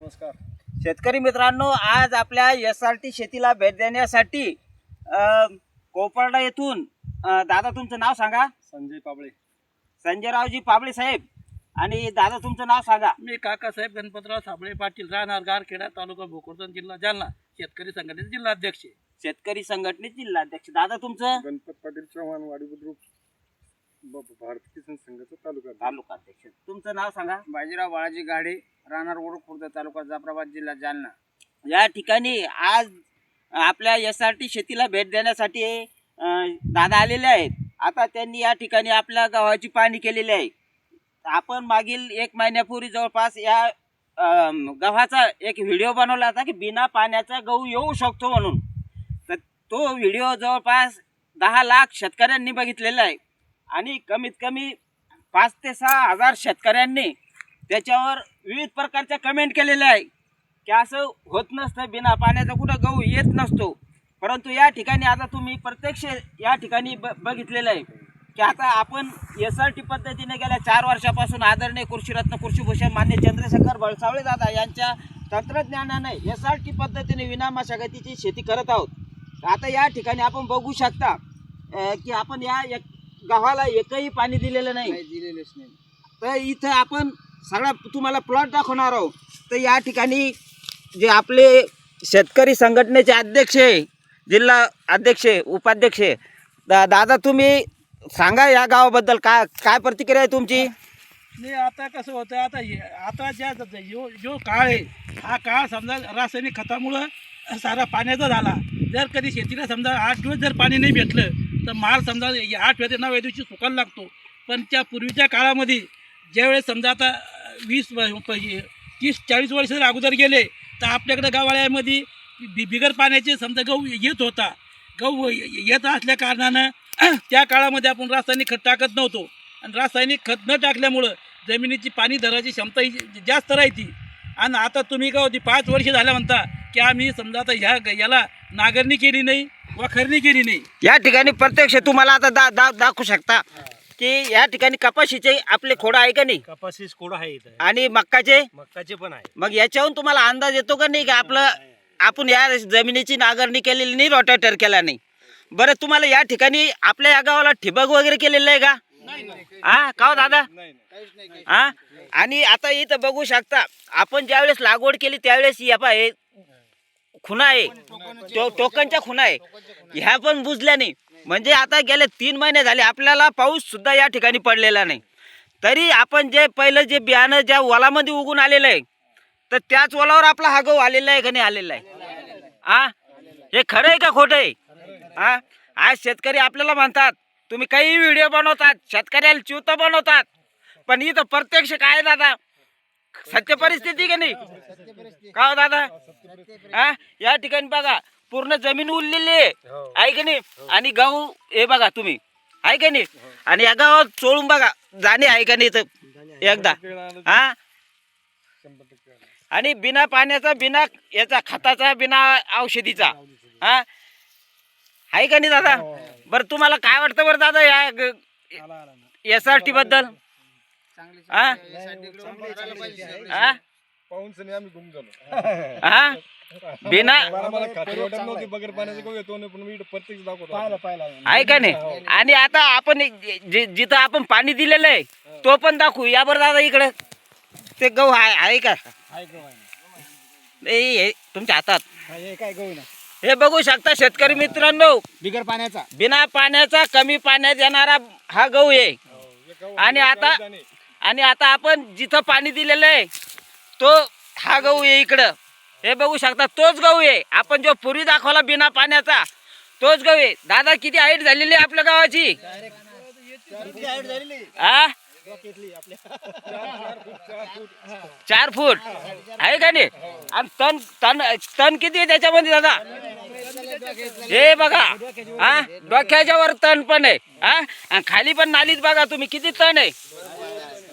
नमस्कार. शेतकरी मित्रांनो आज आपल्या एस आर टी शेतीला भेट देण्यासाठी कोपर्डा येथून अ, दादा तुमचं नाव सांगा. संजय पाबळे. संजयरावजी पाबळे साहेब आणि दादा तुमचं नाव सांगा. मी काकासाहेब गणपतराव साबळे पाटील राहणार गारखेडा तालुका भोकरदन जिल्हा जालना शेतकरी संघटनेचे जिल्हा अध्यक्ष शेतकरी संघटनेचे जिल्हाध्यक्ष. दादा तुमचं? गणपत पाटील चव्हाण वाडी बुद्रुक. भारतीय किसान संघाचा तालुका तालुका अध्यक्ष. तुमचं नाव सांगा. बाजीराव बाळाजी गाडे राहणार ओढ खुर्द तालुका जाफराबाद जिल्हा जालना. या ठिकाणी आज आपल्या एस आर टी शेतीला भेट देण्यासाठी अ, दादा आलेले आहेत. आता त्यांनी या ठिकाणी आपल्या गावाची पाहणी केलेली आहे. आपण मागील एक महिन्यापूर्वी जवळपास या गव्हाचा एक व्हिडिओ बनवला होता की बिना पाण्याचा गहू येऊ शकतो म्हणून. तर तो व्हिडिओ जवळपास दहा लाख शेतकऱ्यांनी बघितलेला आहे. आणि कमीत कमी पाच ते सहा हजार शेतकऱ्यांनी त्याच्यावर विविध प्रकारच्या कमेंट केलेल्या आहे की असं होत नसतं बिना पाण्याचा कुठं गहू येत नसतो. परंतु या ठिकाणी आता तुम्ही प्रत्यक्ष या ठिकाणी ब बघितलेलं आहे. की आता आपण एस आर टी पद्धतीने गेल्या चार वर्षापासून आदरणीय कृषीरत्न कृषीभूषण मान्य चंद्रशेखर बळसावळे दादा यांच्या तंत्रज्ञानाने एस आर टी पद्धतीने विना मशागतीची शेती करत आहोत. आता या ठिकाणी आपण बघू शकता की आपण या एक गव्हाला एकही पाणी दिलेलं नाही. दिलेलेच नाही. तर इथं आपण सगळा तुम्हाला प्लॉट दाखवणार आहोत. तर या ठिकाणी जे आपले शेतकरी संघटनेचे अध्यक्ष आहे जिल्हा अध्यक्ष आहे, उपाध्यक्ष आहे. दा दादा तुम्ही सांगा या गावाबद्दल काय काय प्रतिक्रिया आहे तुमची? नाही आता कसं होतं आता हे- आता ज्या जो जो काळ आहे हा काळ समजा रासायनिक खतामुळं सारा पाण्याचा झाला. जर कधी शेतीला समजा आठ दिवस जर पाणी नाही भेटलं तर माल समजा आठ वेळ नव्या दिवशी सुकायला लागतो. पण त्या पूर्वीच्या काळामध्ये ज्यावेळेस समजा आता वीस तीस चाळीस वर्ष जर अगोदर गेले तर आपल्याकडे गावाळ्यामध्ये बि बिगर पाण्याचे समजा गहू येत होता. गहू येत असल्या कारणानं त्या काळामध्ये आपण रासायनिक खत टाकत नव्हतो. आणि रासायनिक खत न टाकल्यामुळं जमिनीची पाणी धरायची क्षमता ही जास्त राहायची आणि आता तुम्ही का होती पाच वर्ष झाल्या म्हणता की आम्ही समजा आता ह्या याला नांगरणी केली नाही. वखरणी केली नाही. या ठिकाणी प्रत्यक्ष तुम्हाला आता दा दा दाखवू शकता की या ठिकाणी कपाशीचे आपले खोडं आहे का नाही? कपाशी कोड आहे इथं. आणि मक्काचे? मक्काचे पण आहे. मग याच्याहून तुम्हाला अंदाज येतो का नाही की आपलं आपण या जमिनीची नांगरणी केलेली नाही रोटेटर केला नाही? बरं तुम्हाला या ठिकाणी आपल्या या गावाला ठिबक वगैरे केलेलं आहे का? हा? का हो दादा? हा? आणि आता इथं बघू शकता आपण ज्यावेळेस लागवड केली त्यावेळेस या पा हे खुणा आहे. टो टोकनच्या खुणा आहे. ह्या पण बुजल्या नाही. म्हणजे आता गेले तीन महिने झाले आपल्याला पाऊस सुद्धा या ठिकाणी पडलेला नाही. तरी आपण जे पहिलं जे बियाणं ज्या वलामध्ये उगून आलेलं आहे तर त्याच वलावर आपला हा गहू आलेला आहे का नाही आलेला आहे? आ? हे खरं आहे का खोटं आहे? हा आज शेतकरी आपल्याला म्हणतात तुम्ही काही व्हिडिओ बनवतात शेतकऱ्याला चिवतं बनवतात. पण इथं प्रत्यक्ष काय आहे दादा? सत्य परिस्थिती का नाही? का हो दादा? हा? या ठिकाणी बघा पूर्ण जमीन उरलेली आहे. आहे का नाही? आणि गहू हे बघा तुम्ही. आहे का नाही? आणि या गावात चोळून बघा जाणे आहे का नाही इथं? एकदा. हा? आणि बिना पाण्याचा बिना याचा खताचा बिना औषधीचा. हा? आहे का नाही दादा? बरं तुम्हाला काय वाटतं बरं दादा या एस आर टी बद्दल हा? हा? हा बिना आहे. का नाही? आणि आता आपण जिथं आपण पाणी दिलेलं आहे तो पण दाखवू. या बरं दादा इकडे. ते गहू आहे आहे का? नाही हे तुमच्या हातात. काय गहू ना? हे बघू शकता शेतकरी मित्रांनो. बिगर पाण्याचा. बिना पाण्याचा कमी पाण्यात येणारा हा गहू आहे. आणि आता आणि आता आपण जिथं पाणी दिलेलं आहे तो हा गहू आहे इकडं. हे बघू शकता तोच गहू आहे. आपण जो पूर्वी दाखवला बिना पाण्याचा तोच गहू आहे. दादा किती हाईट झालेली आहे आपल्या गावाची हा चार फूट. आहे का नाही? आणि तण तण तण किती आहे त्याच्यामध्ये दादा? हे बघा. हा डोक्याच्या वर तण पण आहे. हा आणि खाली पण नालीत बघा तुम्ही किती तण आहे?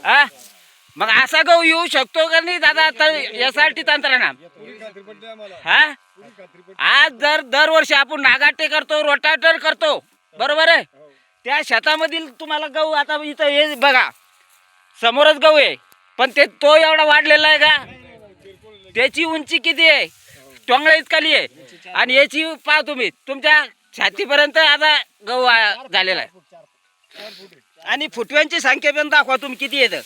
हा मग असा गहू येऊ शकतो का नाही दादा? एस आर टी तंत्रणा हा? आज जर दरवर्षी आपण नागाटे करतो रोटाटर करतो. बरोबर आहे? त्या शेतामधील तुम्हाला गहू आता इथं हे बघा. समोरच गहू आहे. पण ते तो एवढा वाढलेला आहे का? त्याची उंची किती आहे? टोंगळा इतकाली आहे. आणि याची पहा तुम्ही तुमच्या छातीपर्यंत आता गहू झालेला आहे. आणि फुटव्यांची संख्या पण दाखवा तुम्ही किती येतं?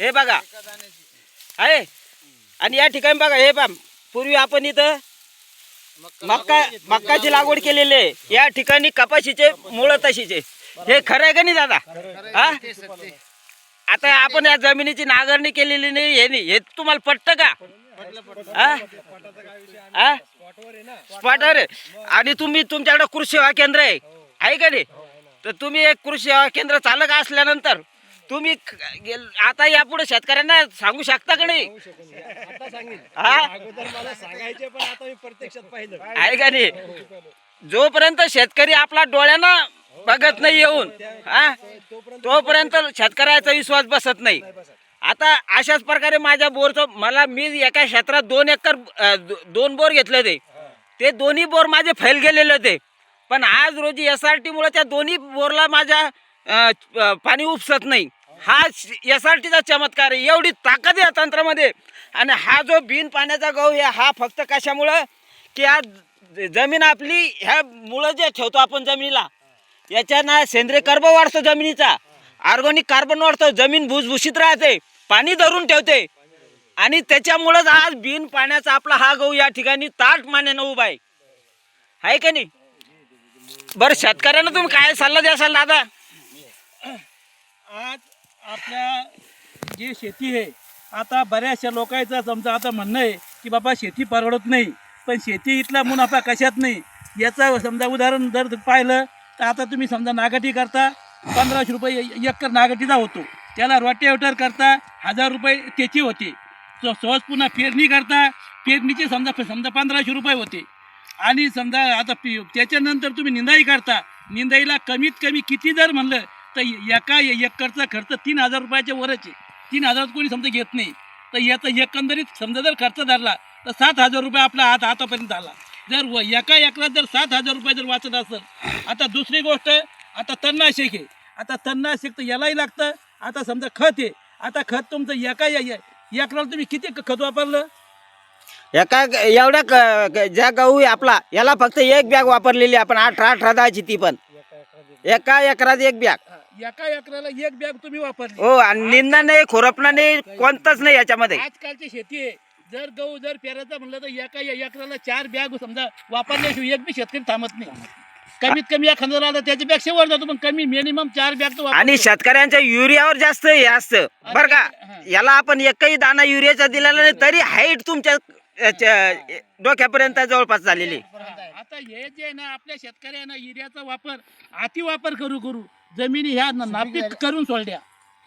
हे बघा. आहे? आणि या ठिकाणी बघा हे पहा पूर्वी आपण इथं मक्का मक्काची लागवड केलेली आहे. या ठिकाणी कपाशीचे मुळं तशीचे. हे खरं आहे का नाही दादा? हा? आता आपण या जमिनीची नांगरणी केलेली नाही हे नाही. हे तुम्हाला पटतं का? हा? स्पॉटवर आणि तुम्ही तुमच्याकडे कृषी सेवा केंद्र आहे. आहे का नाही? तर तुम्ही एक कृषी सेवा केंद्र चालक असल्यानंतर तुम्ही गेल- आता यापुढे शेतकऱ्यांना सांगू शकता का नाही? हा? सांगायचे पण आता मी प्रत्यक्षात पाहिलं. आहे का नाही? जोपर्यंत शेतकरी आपला डोळ्यानं बघत नाही येऊन हा? तोपर्यंत शेतकऱ्याचा विश्वास बसत नाही. आता अशाच प्रकारे माझ्या बोरचं मला मी एका क्षेत्रात दोन एकर अ, दो- दोन बोर घेतले होते. ते दोन्ही बोर माझे फैल गेलेले होते. पण आज रोजी एस आर टीमुळे त्या दोन्ही बोरला माझ्या अ, अ, पाणी उपसत नाही. हा एस आर टीचा चमत्कार आहे. एवढी ताकद या तंत्रामध्ये. आणि हा जो बिन पाण्याचा गहू आहे हा फक्त कशामुळं? की आज जमीन आपली ह्या मुळं जे ठेवतो आपण जमिनीला याच्यानं सेंद्रिय कर्ब वाढतो जमिनीचा. ऑर्गॅनिक कार्बन वाढतो जमीन भुसभुशीत राहते पाणी धरून ठेवते. आणि त्याच्यामुळंच आज बिन पाण्याचा आपला हा गहू या ठिकाणी ताट मानेनं उभा आहे. आहे का नाही? बरं शेतकऱ्यांना तुम्ही काय सल्ला द्याल दादा? आज आपल्या जी शेती आहे आता बऱ्याचशा लोकांचं समजा आता म्हणणं आहे की बाबा शेती परवडत नाही पण शेती इथला मुनाफा कशात नाही? याचा समजा उदाहरण जर पाहिलं तर आता तुम्ही समजा नागटी करता पंधराशे रुपये एकर नागटीचा होतो. त्याला रोटेवेटर करता हजार रुपये त्याची होते. सो सहज पुन्हा पेरणी करता पेरणीचे समजा समजा पंधराशे रुपये होते. आणि समजा आता पि त्याच्यानंतर तुम्ही निंदाई करता. निंदाईला कमीत कमी किती जर म्हणलं तर एका एकरचा खर्च तीन हजार रुपयाच्या वरच आहे. तीन हजार कोणी समजा घेत नाही. तर याचा एकंदरीत समजा जर खर्च धरला तर सात हजार रुपये आपला हात आतापर्यंत आला जर व- एका एकरात जर सात हजार रुपये जर वाचत असेल आता दुसरी गोष्ट आता तणनाशक आहे. आता तणनाशक तर यालाही लागतं. आता समजा खत आहे. आता खत तुमचं एका एकराला तुम्ही किती खत वापरलं? एका एवढ्या क- ज्या गहू आहे आपला याला फक्त एक बॅग वापरलेली आपण अठरा अठरा दहाची ती पण. एका एकरात एक बॅग. एका एकराला एक बॅग तुम्ही वापरली. हो आणि निंदा नाही खोरपणा नाही कोणताच नाही याच्यामध्ये. आजकालची शेती आहे. जर गहू जर पेरायचं म्हणलं तर एका एकराला चार बॅग समजा वापरल्याशिवाय एक बी शेतकरी थांबत नाही. कमीत कमी एखादा आला त्याच्यापेक्षा वर जातो पण कमी मिनिमम चार बॅग तो. आणि शेतकऱ्यांच्या युरियावर जास्त हे असतं. बरं का? याला आपण एकही दाना युरियाचा दिलेला नाही तरी हाईट तुमच्या याच्या- डोक्यापर्यंत जवळपास झालेली आता हे जे आहे ना आपल्या शेतकऱ्यांना युरियाचा वापर अति वापर करू करू जमिनी ह्या न- नापीक करून सोडल्या.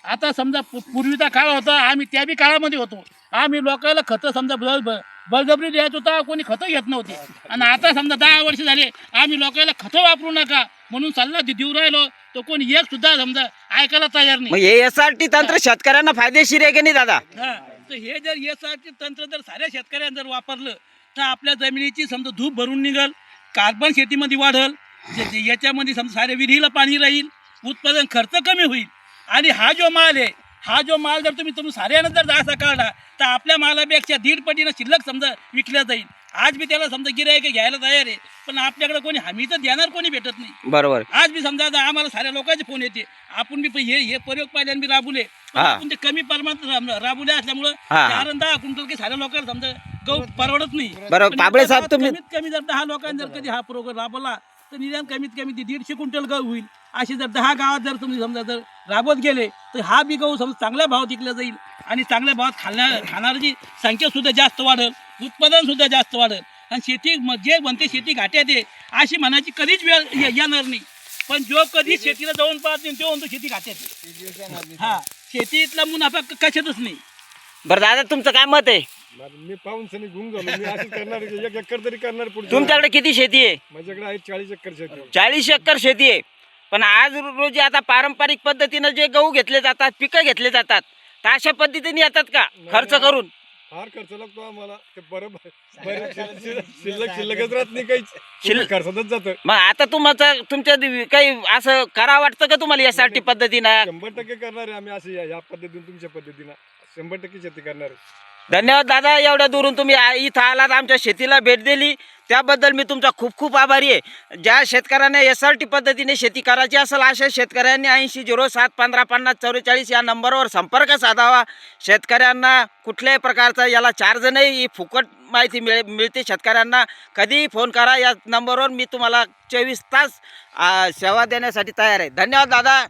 आता समजा पू- पूर्वीचा काळ होता आम्ही त्या बी काळामध्ये होतो. आम्ही लोकांना खतं समजा बळ- बळजबरी द्यायच होता कोणी खतं घेत नव्हते. आणि आता समजा दहा वर्ष झाले आम्ही लोकांना खतं वापरू नका म्हणून सल्ला दे- देऊ राहिलो तर कोणी एक सुद्धा समजा ऐकायला तयार नाही. मग हे एस आर टी तंत्र शेतकऱ्यांना फायदेशीर आहे की नाही दादा? हा. तर हे जर यासाठी तंत्र जर साऱ्या शेतकऱ्यांनी जर वापरलं तर आपल्या जमिनीची समजा धूप भरून निघल कार्बन शेतीमध्ये वाढल याच्यामध्ये समजा साऱ्या विहिरीला पाणी राहील उत्पादन खर्च कमी होईल. आणि हा जो माल आहे हा जो माल जर तुम्ही तुम्ही साऱ्यानं जर असा काढला तर आपल्या मालापेक्षा दीड पटीनं शिल्लक समजा विकल्या जाईल. आज बी त्याला समजा गिरायक घ्यायला तयार आहे पण आपल्याकडे कोणी हमी तर देणार कोणी भेटत नाही. बरोबर. आज बी समजा आम्हाला साऱ्या लोकांचे फोन येते. आपण बी हे हे प्रयोग पहिल्यांदा बी राबवले पण. आपण ते कमी प्रमाणात राब- राबवले असल्यामुळं आणि दहा क्विंटल की साऱ्या लोकांना समजा गहू परवडत नाही. बरं, पण पाबळे साहेब, गावात तुम्ही- कमीत कमी जर दहा लोकांनी जर कधी हा प्रोग्राम राबवला तर निदान कमीत कमी ते दीडशे क्विंटल गहू होईल. असे जर दहा गावात जर तुम्ही समजा जर राबवत गेले तर हा बी गहू समजा चांगल्या भावात विकला जाईल आणि चांगल्या भावात खाणार खाणाऱ्याची संख्या सुद्धा जास्त वाढेल उत्पादन सुद्धा जास्त वाढेल. आणि शेती म- जे म्हणते शेती घाट्यात आहे अशी म्हणायची कधीच वेळ ये- येणार नाही. पण जो कधी शेतीला जाऊन पाहत नाही तो म्हणतो शेती घाट्यात आहे. हा शेतीतला मुनाफा क- कशातच नाही. बरं दादा तुमचं काय मत आहे? मी पाहून सनी गुंग झालो मी असंच करणार एक एकर तरी करणार पुढे तुमच्याकडे किती शेती आहे? माझ्याकडे आहे चाळीस एकर शेती. चाळीस एकर शेती आहे. पण आज रोजी आता पारंपरिक पद्धतीनं जे गहू घेतले जातात पिकं घेतले जातात तर अशा पद्धतीने येतात का? खर्च करून? फार खर्च लागतो आम्हाला. ते बरं बरं शिल्लक शिल्लक शिल्लकच राहत नाही शिल्लक- शिल्लक खर्चातच जातं. मग आता तुमचं तुमच्या दि- काही असं करा वाटतं का तुम्हाला यासाठी पद्धतीनं? शंभर टक्के करणार आहे आम्ही असं या या पद्धतीने तुमच्या पद्धतीनं. शंभर टक्के शेती करणार आहे. धन्यवाद दादा एवढ्या दुरून तुम्ही इथं आलात आमच्या शेतीला भेट दिली. त्याबद्दल मी तुमचा खूप खूप आभारी आहे. ज्या शेतकऱ्यांना एस आर टी पद्धतीने शेती करायची असेल अशा शेतकऱ्यांनी ऐंशी झिरो सात पंधरा पन्नास चौवेचाळीस या नंबरवर संपर्क साधावा. शेतकऱ्यांना कुठल्याही प्रकारचा याला चार्ज नाही ही फुकट माहिती मिळ मिळते शेतकऱ्यांना. कधीही फोन करा या नंबरवर मी तुम्हाला चोवीस तास सेवा देण्यासाठी तयार आहे. धन्यवाद दादा.